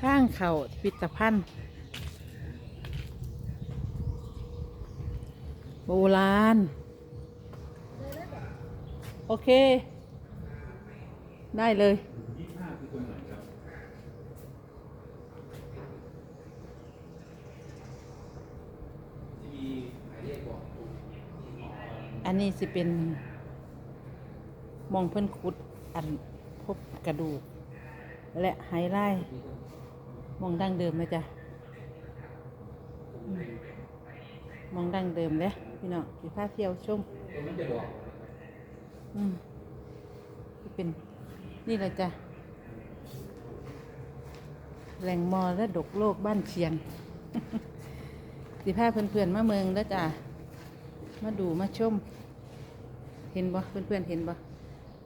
ข้างเขาพิพิธภัณฑ์โบราณ โอเค ได้เลย อันนี้สิเป็น มองเพิ่นขุดอันพบกระดูก และไฮไลท์ มองดั้งเดิมนะจ๊ะมองดั้งเดิมเด้พี่น้องสิพาเที่ยวชมอกอืมเป็นนี่แหละจ้ะแหล่งมอและดกโลกบ้านเชียงสิพาเพื่อนๆมาเมืองแล้วจ้ะมาดูมาชม เห็นบ่เพื่อนๆเห็นบ่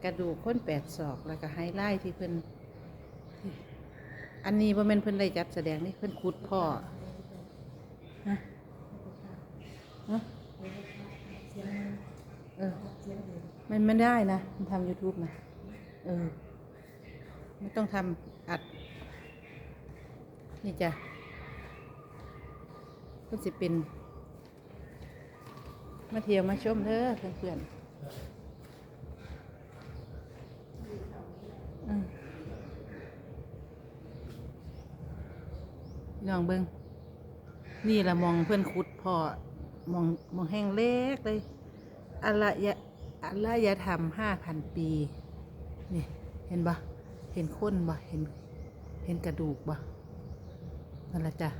กระดูกค้นแปดศอกแล้วก็ไฮไลท์ที่เพิ่อน อันนี้บ่แม่นเพิ่นได้จัดแสดงนี่เพิ่นขุดพ่อฮะฮะเออมันไม่ได้นะมันทำ YouTube นะเออไม่ต้องทำอัด นี่จ้ะเพื่อนสิเป็น มาเที่ยวมาชมเด้อเพื่อนๆ ลองเบิงนี่ละมองเพื่อนขุดพอมองมองแห้งเล็กเลยอารยะอารยธรรมห้าพันปี นี่ เห็นปะเห็นข้นปะเห็น เห็นกระดูกปะนั่นละจ้ะ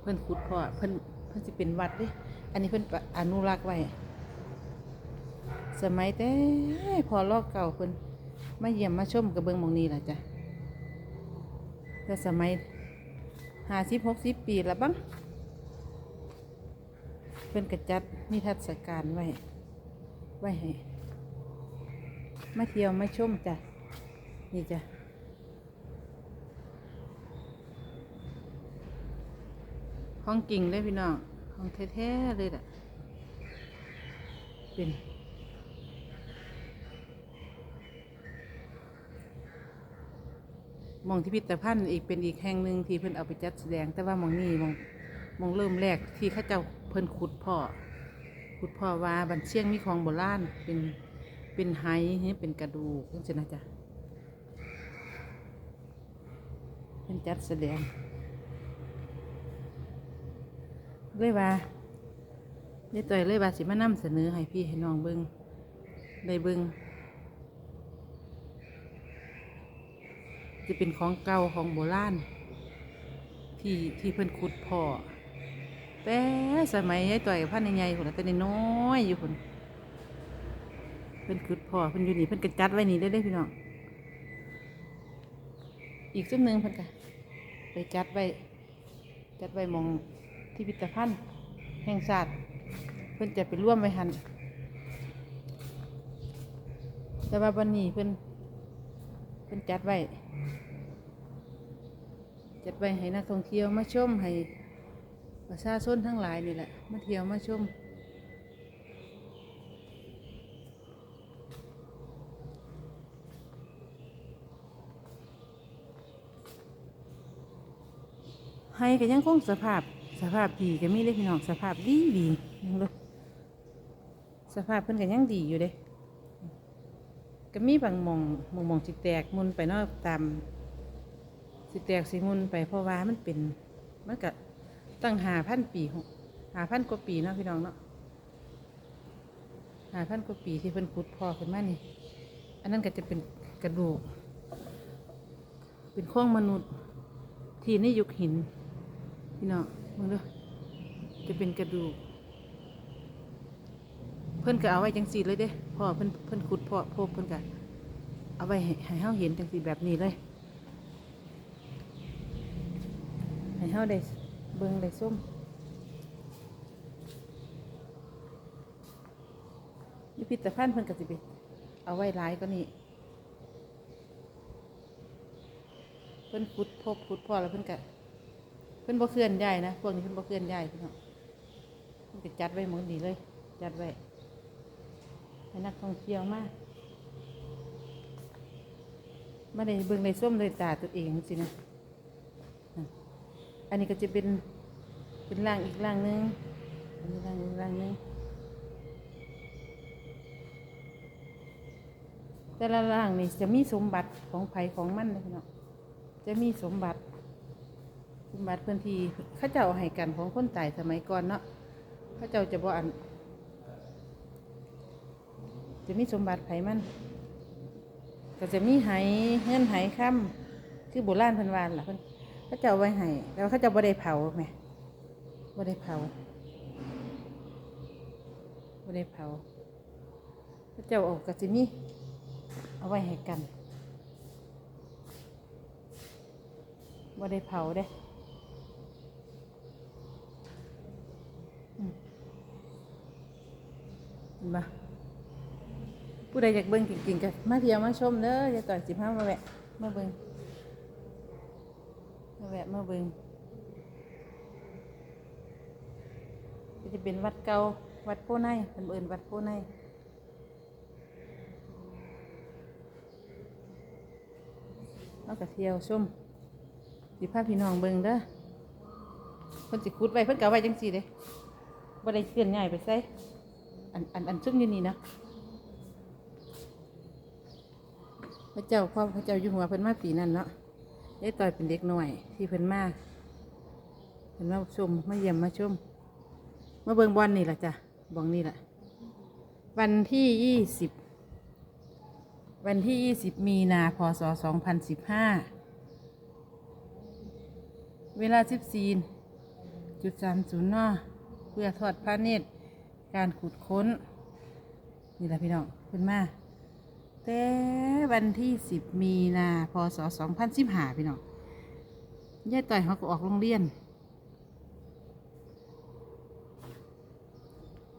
เพิ่อนขุดพอเพิ่อนเพิ่อนสิเป็นวัดเด้อันนี้เพิ่อนอนุรักษ์ไว้ สมัยแต่พอลอกเก่าเพิ่นมาเยี่ยมมาชมกับเบิงมองนี้ละจ้ะ แต่สมัยห้าสิบหกสิบปีละบ้างเพิ่อนกระจัดนิทรรศการไว้ ไว้ให้มาเที่ยวมาชมจ้ะ นี่จ้ะของกิ่งเลยพี่น้องของแท้ๆเลยแหละเป็น มองที่พิพิธภัณฑ์อีกเป็นอีกแห่งหนึ่งที่เพิ่นเอาไปจัดแสดง แต่ว่ามองนี้มองมองเริ่มแรกที่ข้าเจ้าเพิ่นขุดพ่อขุดพ่อว่าบันเชียงมีของโบราณเป็นเป็นไหนี่เป็นกระดูกจังซี่นะจ๊ะเพิ่นจัดแสดงเลยว่าเยายต่อยเลยว่าสิมานำเสนอให้พี่ให้น้องเบิงได้เบิง จะเป็นของเก่าของโบราณที่ที่เพิ่นขุดพ่อแต่สมัยยายต่อยพันใหญ่ๆคนแต่น้อยอยู่คนเพิ่นขุดพ่อเพิ่นอยู่นี่เพิ่นกระจัดไว้นี่ได้เลยพี่น้องอีกจุดหนึ่งเพิ่นก็ไปจัดไว้จัดไว้มองที่พิพิธภัณฑ์แห่งชาสติเพิ่นจะไปร่วมไว้หันแต่ว่าวันนี้เพิ่นเพิ่นจัดไว้ จัดไว้ให้นักท่องเที่ยวมาชมให้ประชาชนทั้งหลายนี่แหละมาเที่ยวมาชมให้ก็ยังคงสภาพสภาพดีก็มีเลยพี่น้องสภาพดีดียังเลยสภาพเพิ่นก็ยังดีอยู่เด้ก็มีบางมองมองมองสิแตกมุนไปนาะตาม สิแตกสิมุนไปเพราะว่ามันเป็นมันก็ตั้งหาพันปีหาพันกว่าปีเนาะพี่น้องเนาะหาพันกว่าปีที่เพิ่นขุดพอขึ้นมานี่ อันนั้นก็จะเป็นกระดูก เป็นโครงมนุษย์ที่ในยุคหิน พี่น้องมึงดูจะเป็นกระดูก เพิ่นก็เอาไว้จังสีเลยเด้พ่อเพิ่นเพิ่นขุดพ่อพบเพิ่นก็เอาไว้ให้เฮาเห็นจังสีแบบนี้เลย ให้เฮาได้เบิ่งได้ส้มพิพิธภัณฑ์เพิ่นก็สิไปเอาไว้หลายก็นี่เพิ่นขุดพบขุดพ่อแล้วเพิ่นก็เพิ่นบ่เคลื่อนย้ายนะพวกนี้เพิ่นบ่เคลื่อนย้ายพี่น้องเพิ่นก็จัดไว้หมดดีเลย จัดไว้ให้นักท่องเที่ยวมาไม่ได้เบิ่งในส้มเลยตาตัวเองสินะ อันนี้ก็จะเป็นเป็นร่างอีกร่างหนึงอันนี้ร่างอีกร่างนึงแต่ละร่างนี่จะมีสมบัติของไผของมันเลยพี่น้องจะมีสมบัติ สมบัติเพื่อนที่ข้าเจ้าเอาให้กันของคนตายสมัยก่อนเนาะข้าเจ้าจะบ่อัน จะมีสมบัติไผมัน ก็จะมีไหเงินไหค่ำคือโบราณพันวานล่ะเพิ่น เขาจะเอาไว้ให้แล้วเขาจะบ่ได้เผาไหมบ่ได้เผาบ่ได้เผาเขาจ้าเออกก็จะมีเอาไว้ให้กันบ่ได้เผาเด้มเห็นปะผู้ใดอยากเบิ่งจริงๆก็มาเที่ยวมาชมเด้ออย่าต่อยสิบห้ามาแวะมาเบิ่ง แวะมาเบิ่งก็จะเป็นวัดเก่าวัดโพไนเป็นเอินวัดโพไนเอากระเที่ยวชมสิพาพี่น้องเบิ่งเด้อเพิ่นสิขุดไว้เพิ่นก็เอาไว้จังซี่เด้บ่ได้เคลื่อนย้ายไปไสอันอันอันซุ่มอยู่นี่นะพระเจ้าพ่อพระเจ้าอยู่หัวเพิ่นมาปีนั้นเนาะ ยายต่อยเป็นเด็กหน่อย ที่เพิ่นมาเพิ่นมาชมมาเยี่ยมมาชมมาเบิงบอลนี่แหละจ้ะบองนี่แหละวันที่ยี่สิบวันที่ยี่สิบมีนาพศสองพันสิบห้าเวลาสิบสี่จุดสามศูนย์นาะเพื่อทอดพระเนตรการขุดค้น นี่แหละพี่น้องเพิ่นมา แต่วันที่สิบมีนาพศสองพันสิบห้าพี่น้องยายต่อยเขาก็ออกโรงเรียน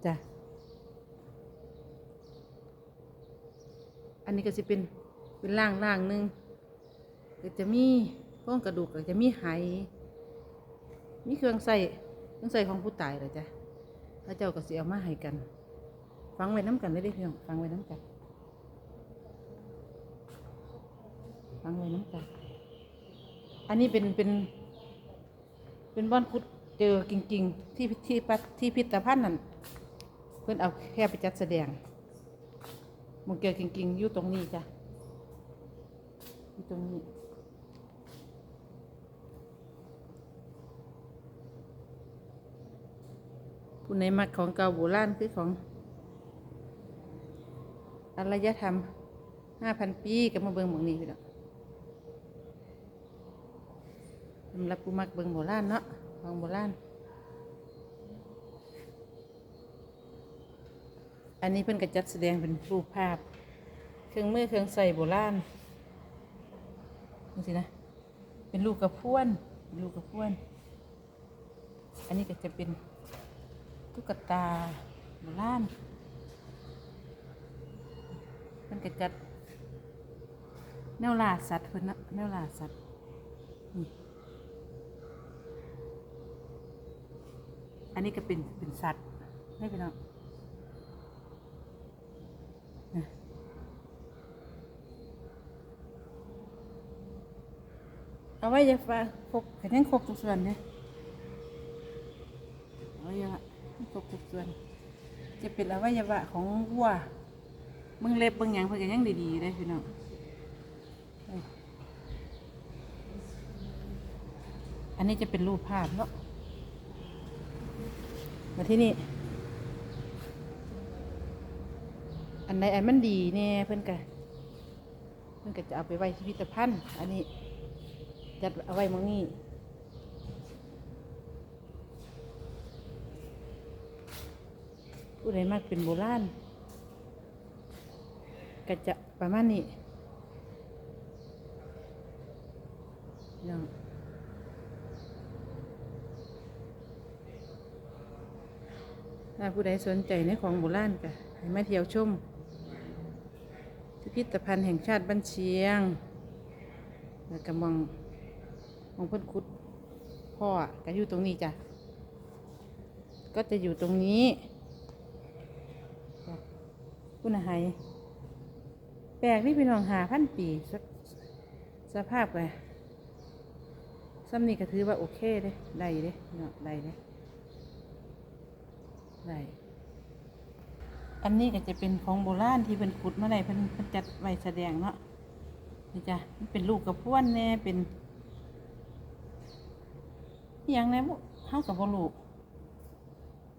จ้ะอันนี้ก็จะเป็นเป็นร่างร่างหนึ่งก็จะมีโครงกระดูกก็จะมีไหมีเครื่องใส่เครื่องใส่ของผู้ตายเลยจ้ะพระเจ้าก็เสียเอามาให้กัน ฟังไว้น้ำกันเลยเด้อพี่องฟังไว้น้ำกัน ฟังไว้น้ำกันอันนี้เป็นเป็น เป็นบ้านคุดเจอจริง ๆ ที่ที่ปัดที่พิพิธภัณฑ์นั่นเพื่อนเอาแค่ไปจัดแสดงมันเจอจริง ๆ อยู่ตรงนี้จ้ะอยู่ตรงนี้ผู้ในมักของเก่าโบราณคือของอารยธรรมห้าพันปีก็มาเบิ่งหมองนี้พี่น้อง สำหรับผู้มักเบิ่งโบราณเนาะของโบราณอันนี้เพิ่นก็จัดแสดงเป็นรูปภาพ เครื่องมือเครื่องใส่โบราณนี่สินะ เป็นลูกกระพวนเป็นลูกกระพวน อันนี้ก็จะเป็นตุ๊กตาโบราณเพิ่นก็จัดแนวล่าสัตว์เพิ่นนะแนวล่าสัตว์นี่ อันนี้ก็เป็นเป็นสัตว์ไม่เป็นหรอกเอาไว้จะฟ้าครบแต่ยังครบทุกส่วนเนี่ยเอาไว้ยังครบทุกส่วน จะเป็นอวัยวะของวัวมึงเล็บเบิ่งหยังเพิ่นยังดีๆเลยพี่น้องอันนี้จะเป็นรูปภาพเนาะ มาที่นี่ อันใดอันมันดีเนี่ยเพื่อนก็เพื่อนก็จะเอาไปไว้ที่พิพิธภัณฑ์ อันนี้จัดเอาไว้มองนี้ผู้ใดมากเป็นโบราณก็จะประมาณนี้เนาะ ถ้าผู้ใดสนใจในของโบราณก็ให้มาเที่ยวชมพิพิธภัณฑ์แห่งชาติบ้านเชียงแล้วก็มองมองเพ้นคุดพ่อก็อยู่ตรงนี้จ้ะ ก็จะอยู่ตรงนี้คุณอาหายแปลกนี่พี่น้องหาพันปีสักสภาพไงซ้ำนี่ก็ถือว่าโอเคเด้ได้เด้เนาะได้เด้ ได้อันนี้ก็จะเป็นของโบราณที่เป็นขุดมาได้เพิ่นเพิ่นจัดไว้แสดงเนาะนี่จ้ะเป็นลูกกระพ้วนแน่เป็นอย่างแน่บุเฮากับบ่รู้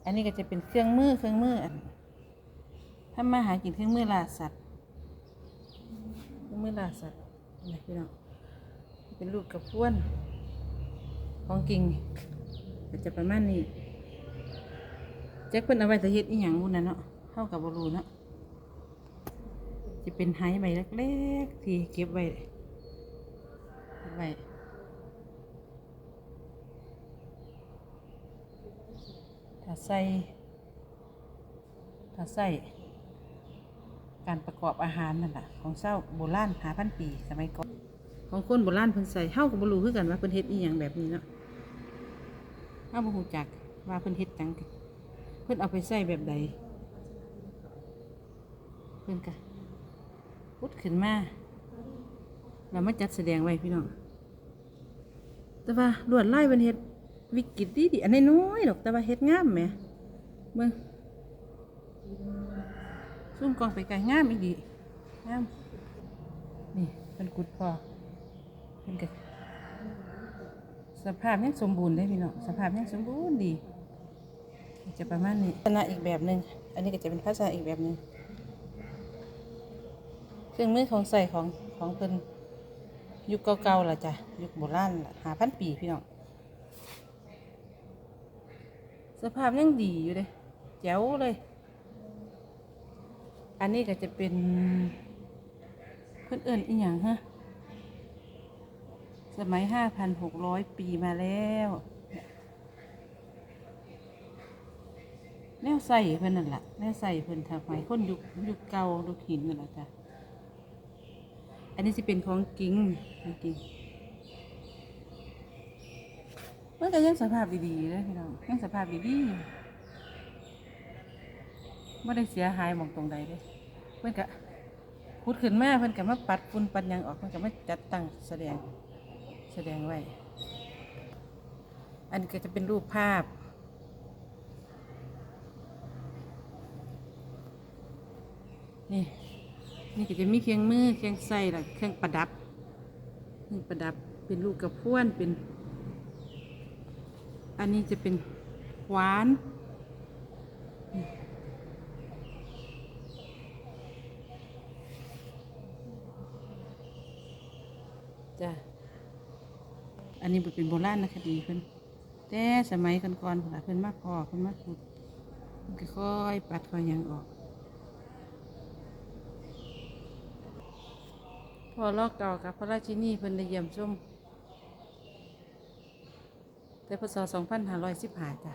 อันนี้ก็จะเป็นเครื่องมือเครื่องมืออันถ้ามาหากินเครื่องมือล่าสัตว์เครื่องมือล่าสัตว์นี่พี่น้องเป็นลูกกระพ้วนของกิ่งก็จะประมาณนี้ จ็คเพิ่นเอาไว้แต่เฮ็ดอีหยังบุ่นน่ะเนาะเข้ากับบรูเนาะจะเป็นไหใบเล็กๆที่เก็บไว้ไว้ถ้าใส่ถ้าใส่การประกอบอาหารนั่นแหละของเศร้าโบราณหาพันปีสมัยก่อนของคนโบราณเพิ่นใส่เฮากับบรูคือกันว่าเพิ่นเฮ็ดอีหยังแบบนี้เนาะเฮาบ่ฮู้จักว่าเพิ่นเฮ็ดจังติ เพิ่นเอาไปใส่แบบใดเพิ่นก็พุดขึ้นมาแล้วมาจัดแสดงไว้พี่น้องแต่ว่าลวดลายเพิ่นเฮ็ดวิกฤตดีดีอันน้อยดอกแต่ว่าเฮ็ดงามแหมเบิ่งซุ่มกองไปไกลงามอีกดีงามนี่เป็นกุดพอเป็นกสภาพยังสมบูรณ์ได้พี่น้องสภาพยังสมบูรณ์ดี จะประมาณนี้ลักษณะอีกแบบหนึ่งอันนี้ก็จะเป็นภาษาอีกแบบหนึ่งเครื่องมือของใส่ของของเพิ่นยุคเก่าๆล่ะจ้ะยุคโบราณหาพันปีพี่น้องสภาพยังดีอยู่เลยแจ๋วเลย อันนี้ก็จะเป็นเพื่อนเอิญอีหยังฮะสมัยห้าพันหกร้อยปีมาแล้ว แนวใส่เพิ่นนั่นแหละแนวใส่เพิ่นทำไมยคนยุคยุคเก่ายุคหินนั่นแหละจ้ะอันนี้จะเป็นของกิ่งของกิ่งมันก็ยังสภาพดีๆเลยพี่น้องยังสภาพดีๆไม่ได้เสียหายมองตรงใดเลยเพื่อนกะพูดขึ้นมาเพื่อนกะมาปัดฝุ่นปัดยังออกเพื่อนกะมาจัดตั้งแสดงแสดงไว้ อันนี้ก็จะเป็นรูปภาพ นี่ นี่ก็จะมีเครื่องมือเครื่องใส่ละเครื่องประดับเครื่องประดับเป็นลูกกระพ้วนเป็น อันนี้จะเป็นขวานจ้ะอันนี้เป็นโบราณนะคดีเพิ่นแต่สมัยก่อนๆพุ่นล่ะเพิ่นมาพอเพิ่นมาขุดก็ค่อยปัดค่อยยังออก พอลอกเก่ากับพระราชินีเพิ่นได้เยี่ยมชมแต่พศ2515จ้ะ